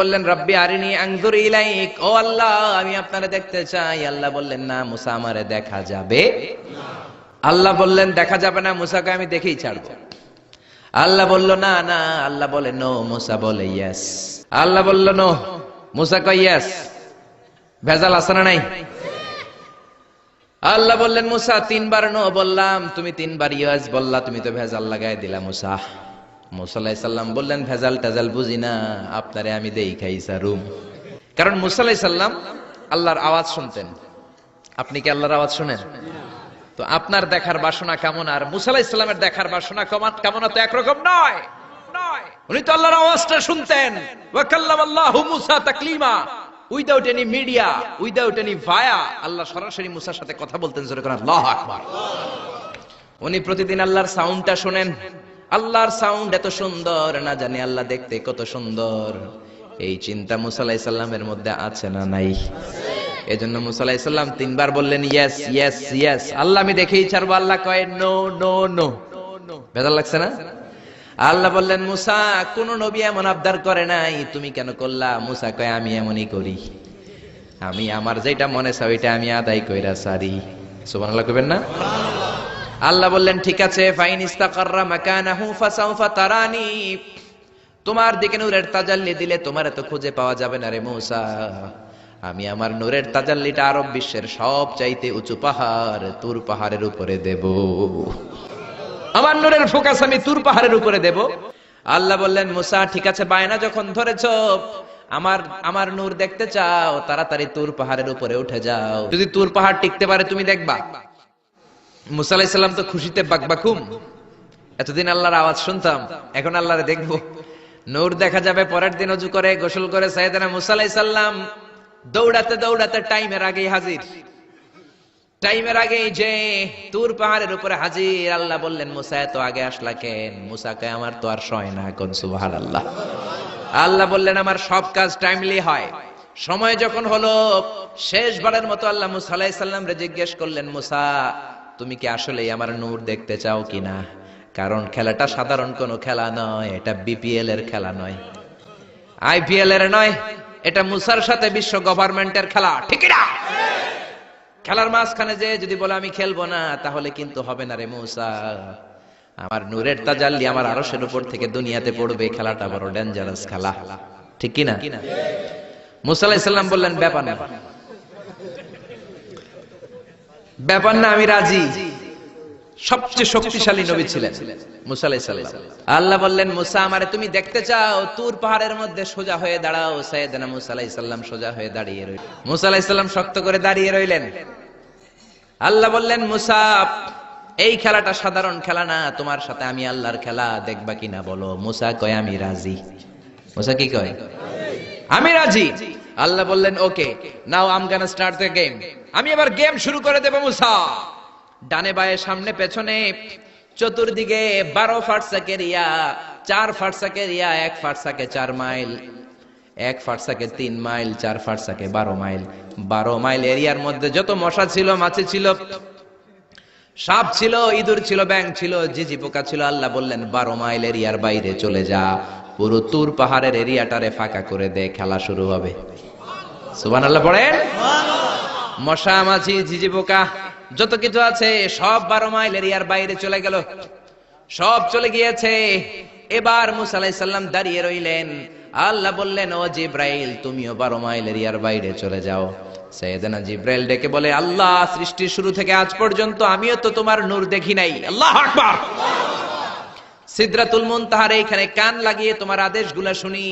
বললেন, রব্বি আরিনি আনজুর ইলাইক। ও আল্লাহ, আমি দেখতে চাই। আল্লাহ বললেন, না, মুসা আমারে দেখা যাবে আল্লাহ বললেন, দেখা যাবে না, মুসাকে আমি দেখেই ছাড়বো। আল্লাহ বলল, না না। আল্লাহ বলে, নো, মুসা বলে ইয়েস আল্লাহ বলল, নো, মুসা কয় ইয়েস ভেজাল আছে না নাই? আল্লাহ বললেন, মুসা, তিনবার নো বললাম। তুমি তিনবার ইয়াস বললা, তুমি তো ভেজাল লাগাই দিলা, মুসা। মুসা আলাইহিস সাল্লাম বললেন, ভেজাল টেজাল বুঝি না, আপনারে আমি দেই খাই রুম। কারণ মুসা আলাইহিস সাল্লাম আল্লাহর আওয়াজ শুনতেন। আপনি কি আল্লাহর আওয়াজ শুনেন? তো আপনার দেখার বাসনা কেমন? আর মুসা আলাইহিস দেখার বাসনা কেমন কেমন তো একরকম নয়। উনি তো আল্লাহর আওয়াজটা শুনতেন। ওয়া কাল্লামাল্লাহু মুসা তাকলিমা। Without any media, without any via, আল্লাহ সরাসরি মুসার সাথে কথা বলতেন, জোরে করে আল্লাহু আকবার। উনি প্রতিদিন আল্লাহর সাউন্ডটা শুনেন। আল্লাহর সাউন্ড এত সুন্দর, না জানি আল্লাহ দেখতে কত সুন্দর। এই চিন্তা মুসা আলাইহিস সালামের মধ্যে আছে না নাই? এজন্য মুসা আলাইহিস সালাম তিনবার বললেন ইয়েস ইয়েস ইয়েস আল্লাহ আমি দেখেই ছাড়বো, আল্লাহ কয় নো নো নো বেজার লাগছে না? আল্লাহ বললেন, মুসা, কোন নবী এমন আবদার করে নাই। তুমি কেন করলা? মুসা কয়, আমি এমনই করি। আমি আমার যেটা মনে চাও ওইটা আমি আদায় কইরা সারি সুবহানাল্লাহ কইবেন না? আল্লাহ বললেন, ঠিক আছে তোমার দিকে নূরের তাজাল্লি দিলে তোমার এত খুঁজে পাওয়া যাবে না রে মূসা। আমি আমার নূরের তাজাল্লিটা আরব বিশ্বের সব চাইতে উঁচু পাহাড়, তুর পাহাড়ের উপরে দেব। আমার নূরের ফোকাস আমি তুর পাহাড়ের উপরে দেব। আল্লাহ বললেন, মুসা, ঠিক আছে, বায়না যখন ধরেছ, আমার আমার নূর দেখতে চাও, তাড়াতাড়ি তুর পাহাড়ের উপরে উঠে যাও। যদি তুর পাহাড় টিকতে পারে, তুমি দেখবা। মুসা আলাইহিস তো খুশিতে বাকবাকুম এতদিন আল্লাহর আওয়াজ শুনতাম, এখন আল্লাহরে দেখব। নূর দেখা যাবে, পরের দিন অজু করে, গোসল করে সাইয়েদানা মুসা আলাইহিস সালাম দৌড়াতে দৌড়াতে টাইমের আগেই হাজির। টাইমের আগে যে তুর পাহাড়ের উপরে হাজির, আল্লাহ বললেন, মুসা, এত আগে আসলা কেন? মুসাকে আমার তো আর সয় না কোন সুবাহ আল্লাহ আল্লাহ বললেন, আমার সব কাজ টাইমলি হয়। সময় যখন হলো, শেষবারের মতো আল্লাহ মুসা আলাইহিস সালাম রে জিজ্ঞেস করলেন, মুসা তুমি কি আসলেই আমার নূর দেখতে চাও কিনা? কারণ খেলাটা সাধারণ কোনো খেলা নয়, এটা বিপিএল এর খেলা নয়। আইপিএল এর নয়, এটা মুসার সাথে বিশ্ব গভর্নমেন্টের খেলা, ঠিক না খেলার মাঝখানে যে যদি বলে আমি খেলব না, তাহলে কিন্তু হবে না রে মুসা। আমার নূরের তাজাল্লি আমার আরশের উপর থেকে দুনিয়াতে পড়বে, খেলাটা বড় ডেঞ্জারাস খেলা, ঠিক কি না মুসা আলাইহিস সালাম বললেন, ব্যাপার না। ব্যাপার না, আমি রাজি। সবচেয়ে শক্তিশালী নবী ছিলেন আল্লাহ বললেন, মুসা, আমারে তুমি দেখতে চাও, তুর পাহাড়ের মধ্যে সোজা হয়ে দাঁড়াও, সাইয়েদনা মুসা আলাইহিস সালাম সোজা হয়ে দাঁড়িয়ে রইলেন। মুসা আলাইহিস সালাম শক্ত করে দাঁড়িয়ে রইলেন। আল্লাহ বললেন, মুসা, এই খেলাটা সাধারণ খেলা না, তোমার সাথে আমি আল্লাহর খেলা দেখবা কিনা বলো? মুসা কয়, আমি রাজি। মুসা কি কয়? আমি রাজি। আল্লাহ বললেন okay now I'm gonna start the game আমি এবার গেম শুরু করে দেব মুসা। ডানে বায়ে সামনে পেছনে, চতুর্দিকে বারো ফাটসাকের ইয়া, চার ফাটসাকের ইয়া, এক ফাটসাকে চার মাইল, এক ফাটসাকে তিন মাইল, চার ফাটসাকে বারো মাইল। বারো মাইল এরিয়ার মধ্যে যত মশা ছিল, মাছি ছিল, সাপ ছিল, ইঁদুর ছিল ব্যাং ছিল, জিজি পোকা ছিল, আল্লাহ বললেন, বারো মাইল এরিয়ার বাইরে চলে যা। পুরো তুর পাহাড়ের এরিয়াটারে ফাঁকা করে দে, খেলা শুরু হবে। সুবান আল্লাহ পড়েন? মশা, মাছি, ঝিঝি পোকা, যত কিছু আছে, সব বারো মাইল এরিয়ার বাইরে চলে গেল। সব চলে গিয়েছে। এবার মুসা আলাইহিস সালাম দাঁড়িয়ে রইলেন। আল্লাহ বললেন, ও জিব্রাইল, তুমিও বারো মাইল এরিয়ার বাইরে চলে যাও। সৈয়দনা জিব্রাইল ডেকে বলে, আল্লাহ, সৃষ্টির শুরু থেকে আজ পর্যন্ত আমিও তো তোমার নূর দেখি নাই। আল্লাহ আকবার। সিদরাতুল মুনতাহার এইখানে কান লাগিয়ে তোমার আদেশগুলো শুনি।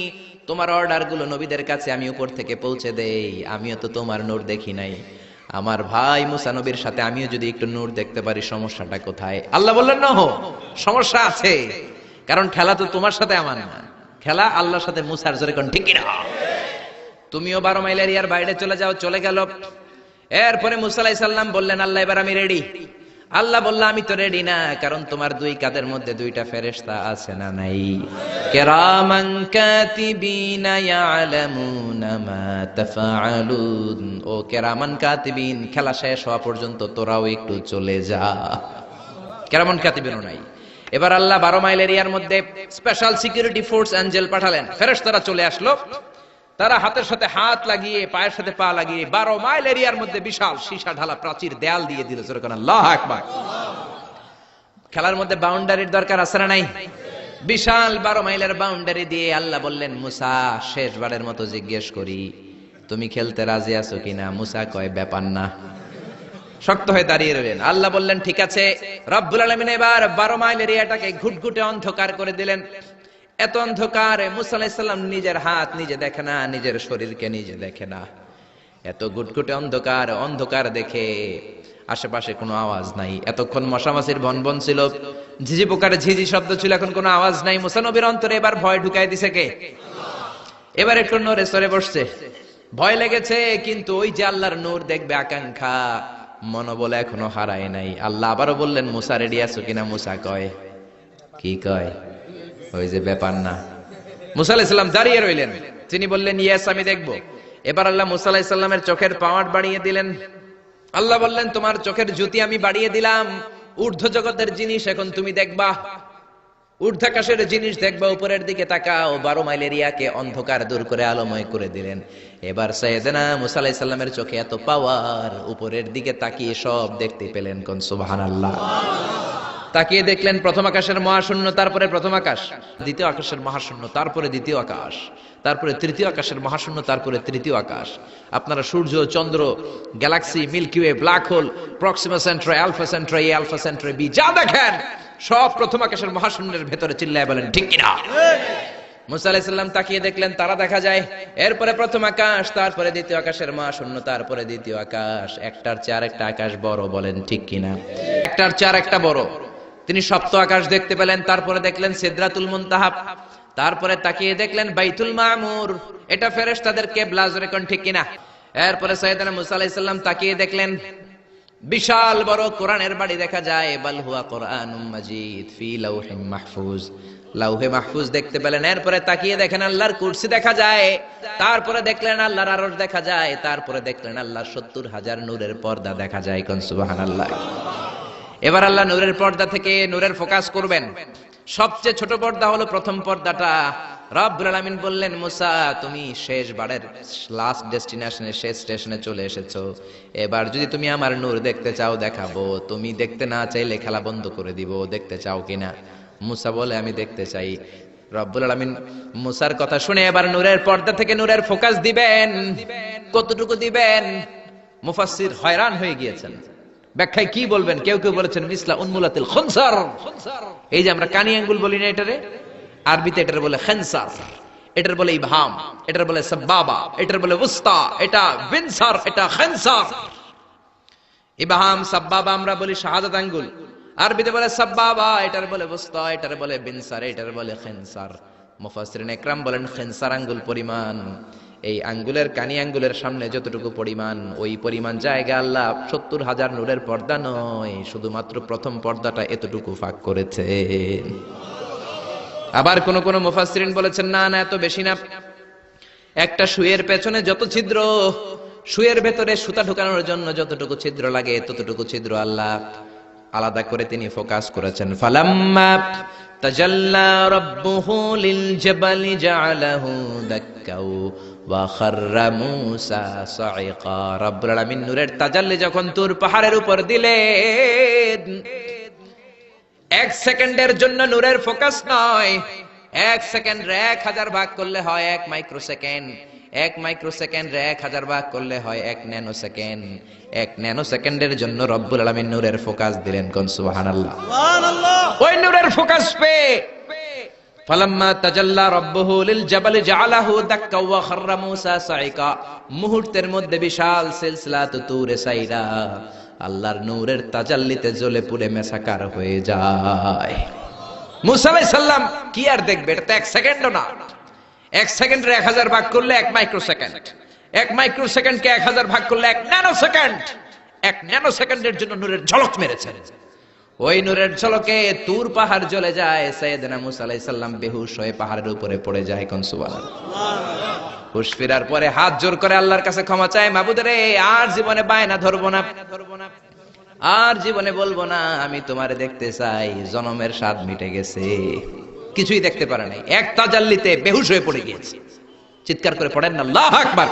তোমার অর্ডারগুলো নবীদের কাছে আমি উপর থেকে পৌঁছে দেই। আমিও তো তোমার নূর দেখি নাই। আমার ভাই মুসা নবীর সাথে আমিও যদি একটু নূর দেখতে পারি, সমস্যাটা কোথায়? আল্লাহ বললেন না হো সমস্যা আছে। কারণ খেলা তো তোমার সাথে আমার না। খেলা আল্লাহর সাথে মুসার জোরে কোন ঠিক না তুমিও বারো মাইল এরিয়ার বাইরে চলে যাও, চলে গেল। এরপরে মুসালাই সাল্লাম বললেন, আল্লাহ, এবার আমি রেডি আল্লাহ বলল, আমি তো রেডি না, কারণ তোমার দুই কাদের মধ্যে দুইটা ফেরেশতা আছে না নাই। কেরামান ও কেরামান কাতিবিন, খেলা শেষ হওয়া পর্যন্ত তোরাও একটু চলে যা। কেরামান কাতিবিনও নাই। এবার আল্লাহ বারো মাইল এরিয়ার মধ্যে স্পেশাল সিকিউরিটি ফোর্স অ্যাঞ্জেল পাঠালেন। ফেরেশতারা চলে আসলো। তারা হাতের সাথে হাত লাগিয়ে, পায়ের সাথে পা লাগিয়ে বারো মাইল এরিয়ার মধ্যে বিশাল সীসা ঢালা প্রাচীর দেয়াল দিয়ে দিল। আকবার। খেলার মধ্যে বাউন্ডারির দরকার আছে না নাই? বিশাল বারো মাইলের বাউন্ডারি দিয়ে আল্লাহ বললেন, মুসা, শেষবারের মতো জিজ্ঞেস করি, তুমি খেলতে রাজি আছো কিনা? মুসা কয়, ব্যাপার না। শক্ত হয়ে দাঁড়িয়ে রইলেন। আল্লাহ বললেন, ঠিক আছে, রব্বুল আলমিন এবার বারো মাইল এরিয়াটাকে ঘুটঘুটে অন্ধকার করে দিলেন। এত অন্ধকার, মুসা আলাহিসাল্লাম নিজের হাত নিজে দেখে না, নিজের শরীরকে নিজে দেখে না। এত গুটগুটে অন্ধকার অন্ধকার দেখে আশেপাশে কোনো আওয়াজ নাই। এতক্ষণ মশামাছির বনবন ছিল। ঝিঝি পোকার ঝিঝি শব্দ ছিল, এখন কোনো আওয়াজ নাই। মুসানবীর অন্তরে এবার ভয় ঢুকাই দিছে কে? এবার একটু নড়ে সরে বসছে। ভয় লেগেছে, কিন্তু ওই যে আল্লাহর নূর দেখবে আকাঙ্ক্ষা, মনোবল এখনও হারায় নাই। আল্লাহ আবারও বললেন, মুসা রেডি আছো কিনা? মুসা কয়, কি কয়? ওই যে ব্যাপার না। মুসা আলাইসাল্লাম দাঁড়িয়ে রইলেন। তিনি বললেন, ইয়েস, আমি দেখব। এবার আল্লাহ মুসা আলাইসাল্লামের চোখের পাওয়ার বাড়িয়ে দিলেন। আল্লাহ বললেন, তোমার চোখের জ্যোতি আমি বাড়িয়ে দিলাম। ঊর্ধ্ব জগতের জিনিস এখন তুমি দেখবা। ঊর্ধ্বাকাশের জিনিস দেখবা, উপরের দিকে তাকাও। বারো মাইল এরিয়াকে অন্ধকার দূর করে আলোময় করে দিলেন। এবার সৈয়দনা মুসা আলাইসাল্লামের চোখে এত পাওয়ার, উপরের দিকে তাকিয়ে সব দেখতে পেলেন কোন? সুবহানাল্লাহ। তাকিয়ে দেখলেন প্রথম আকাশের মহাশূন্য, তারপরে প্রথম আকাশ। দ্বিতীয় আকাশের মহাশূন্য, তারপরে দ্বিতীয় আকাশ। তারপরে তৃতীয় আকাশের মহাশূন্য, তারপরে তৃতীয় আকাশ। আপনারা সূর্য, চন্দ্র, galaxy, Milky Way, black hole, Proxima Centauri Alpha Centauri A, Alpha Centauri B, যা দেখেন, সব প্রথম আকাশের মহাশূন্যের ভেতরে চিল্লায় বলেন, ঠিক কিনা? মুসা আলাইসাল্লাম তাকিয়ে দেখলেন, তারা দেখা যায়, এরপরে প্রথম আকাশ, তারপরে দ্বিতীয় আকাশের মা শূন্য তারপরে দ্বিতীয় আকাশ। একটার চেয়ে আরেকটা আকাশ বড় বলেন, ঠিক কিনা? একটার চেয়ে আরেকটা বড়। তিনি সপ্ত আকাশ দেখতে পেলেন, তারপরে দেখলেন সিদরাতুল মুনতাহাব, তারপরে তাকিয়ে দেখলেন বাইতুল মামুর। এটা ফেরেশতাদের কেবলা, জোরে কোন ঠিক কিনা? এরপরে সৈয়দনা মুসা তাকিয়ে দেখলেন, বিশাল বড় কোরআনের বাড়ি দেখা যায়, বাল হুয়া কোরআনুম মাজিদ ফি লাউহিম মাহফুজ। লাউহে মাহফুজ দেখতে পেলেন, এরপরে তাকিয়ে দেখেন আল্লাহর কুরসি দেখা যায়, তারপরে দেখলেন আল্লাহর আরশ দেখা যায়, তারপরে দেখলেন আল্লাহর সত্তর হাজার নূরের পর্দা দেখা যায়, কোন সুবহানাল্লাহ। এবার আল্লাহ নূরের পর্দা থেকে নূরের ফোকাস করবেন। সবচেয়ে ছোট পর্দা হলো প্রথম পর্দাটা। রব্বুল আলামিন বললেন, মুসা, তুমি শেষ বারের লাস্ট ডেস্টিনেশনে শেষ স্টেশনে চলে এসেছ। এবার যদি তুমি আমার নূর দেখতে চাও, দেখাবো। তুমি দেখতে না চাইলে খেলা বন্ধ করে দিব। দেখতে চাও কিনা? মুসা বলে, আমি দেখতে চাই। রব্বুল আলামিন মুসার কথা শুনে এবার নূরের পর্দা থেকে নূরের ফোকাস দিবেন। কতটুকু দিবেন? মুফাসসির হয়রান হয়ে গিয়েছেন। ব্যাখ্যায় কি বলবেন? কেউ কেউ বলেছেন, মিসলা উন্মুলাতিল খনসার। এই যে আমরা কানি আঙ্গুল বলি না এটারে? আরবিতে এটার বলে খেনসার। এটার বলে ইবহাম। এটার বলে সাব্বাবা। এটার বলে উস্তা। এটা বিনসার, এটা খেনসার। ইবহাম, সাব্বাবা আমরা বলি শাহাদাত আঙ্গুল। আরবিতে বলে সাব্বাবা, এটার বলে উস্তা, এটার বলে বিনসার, এটার বলে খেনসার। মুফাসসিরিন একরাম বলেন, খেনসার আঙ্গুল পরিমাণ। এই আঙ্গুলের কানি আঙ্গুলের সামনে যতটুকু পরিমাণ, ওই পরিমাণ জায়গা আল্লাহ সত্তর হাজার নূরের পর্দা নয়, শুধুমাত্র প্রথম পর্দাটা এতটুকু ফাঁক করেছে। আবার কোন কোন মুফাসসিরিন বলেছেন, না না, এত বেশি না। একটা সুয়ের পেছনে যত ছিদ্র, সুয়ের ভেতরে সুতা ঢুকানোর জন্য যতটুকু ছিদ্র লাগে, ততটুকু ছিদ্র আল্লাহ আলাদা করে তিনি ফোকাস করেছেন। ফালাম্মা তাজাল্লা লিল জাবালি জাআলাহু নূরের তাজাল্লি যখন তুর পাহাড়ের উপর দিলেন এক সেকেন্ডের জন্য নূরের ফোকাস নয়। এক সেকেন্ড এক হাজার ভাগ করলে হয় এক মাইক্রো সেকেন্ড এক মাইক্রো সেকেন্ড এক হাজার ভাগ করলে হয় এক ন্যানো সেকেন্ড এক ন্যানো সেকেন্ডের জন্য রব্বুল আলামিন নূরের ফোকাস দিলেন কোন সুবহানাল্লাহ। ওই নূরের ফোকাস পে মুহূর্তের মধ্যে বিশাল সিলসিলা তুরে সাইরা। আল্লাহর নূরের তাজাল্লিতে জ্বলে পুড়ে মেসাকার হয়ে যায়। মুসা আলাইহিস কি আর দেখবে? এটা তো এক সেকেন্ডও না। এক সেকেন্ডের এক হাজার ভাগ করলে এক মাইক্রো সেকেন্ড এক মাইক্রো সেকেন্ডকে এক হাজার ভাগ করলে এক ন্যানো সেকেন্ড এক ন্যানো সেকেন্ডের জন্য নূরের ঝলক মেরেছে। ওই নূরের ঝলকে তুর পাহাড় জ্বলে যায় সৈয়দনা মুসা আলাইহিস সালাম বেহুশ হয়ে পাহাড়ের উপরে পড়ে যায় কোন সুবহানাল্লাহ। হুশ ফেরার পরে হাত জোর করে আল্লাহর কাছে ক্ষমা চায়, মাবুদ রে, আর জীবনে বায়না ধরবো না। আর জীবনে বলব না, আমি তোমারে দেখতে চাই, জনমের স্বাদ মিটে গেছে। কিছুই দেখতে পারে নাই। এক তাজাল্লিতে বেহুশ হয়ে পড়ে গিয়েছে। চিৎকার করে পড়েন না, আল্লাহ আকবার।